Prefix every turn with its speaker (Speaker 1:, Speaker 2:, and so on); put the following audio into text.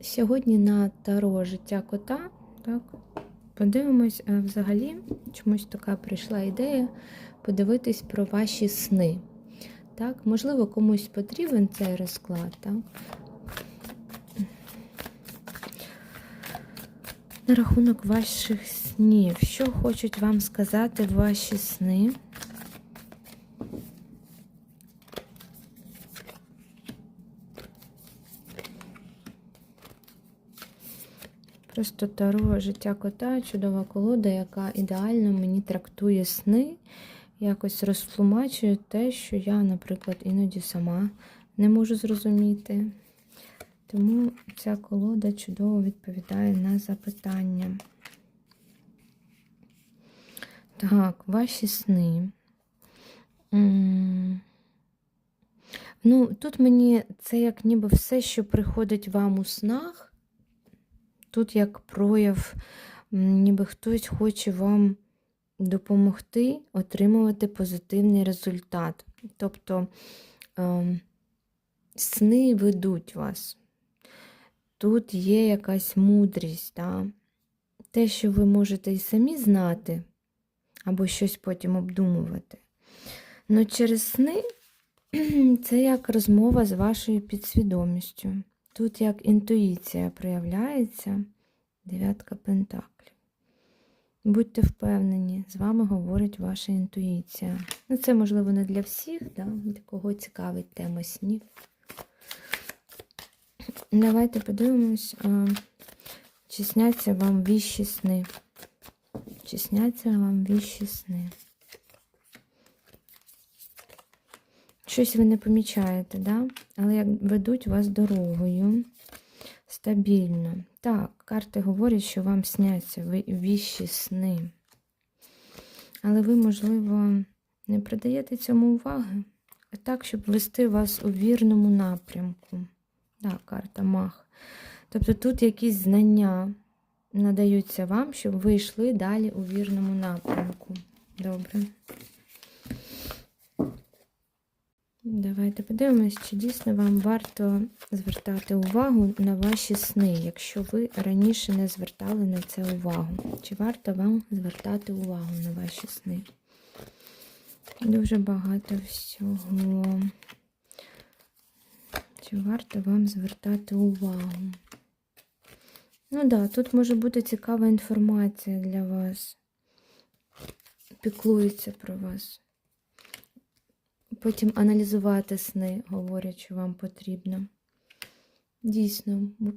Speaker 1: Сьогодні на таро життя кота, так, подивимось, взагалі, чомусь така прийшла ідея подивитись про ваші сни. Так, можливо, комусь потрібен цей розклад, так? На рахунок ваших снів. Що хочуть вам сказати ваші сни? Просто таро життя кота, чудова колода, яка ідеально мені трактує сни, якось розтлумачує те, що я, наприклад, іноді сама не можу зрозуміти. Тому ця колода чудово відповідає на запитання. Так, ваші сни. Ну, тут мені це як ніби все, що приходить вам у снах. Тут як прояв, ніби хтось хоче вам допомогти отримувати позитивний результат. Тобто ем, сни ведуть вас. Тут є якась мудрість, да? те, що ви можете і самі знати, або щось потім обдумувати. Ну через сни це як розмова з вашою підсвідомістю. Тут як інтуїція проявляється, дев'ятка пентаклів. Будьте впевнені, з вами говорить ваша інтуїція. Ну, це, можливо, не для всіх, да? для кого цікавить тема снів. Давайте подивимось, а, чи сняться вам віщі сни. Чи сняться вам віщі сни. Щось ви не помічаєте, да? але як ведуть вас дорогою стабільно. Так, карти говорять, що вам сняться віщі сни. Але ви, можливо, не придаєте цьому уваги. А Так, щоб вести вас у вірному напрямку. Так, карта мах. Тобто тут якісь знання надаються вам, щоб ви йшли далі у вірному напрямку. Добре. Давайте подивимось, чи дійсно вам варто звертати увагу на ваші сни, якщо ви раніше не звертали на це увагу. Чи варто вам звертати увагу на ваші сни? Дуже багато всього. Чи варто вам звертати увагу? Ну так, да, тут може бути цікава інформація для вас. Піклується про вас. Потім аналізувати сни, говорять, що вам потрібно. Дійсно,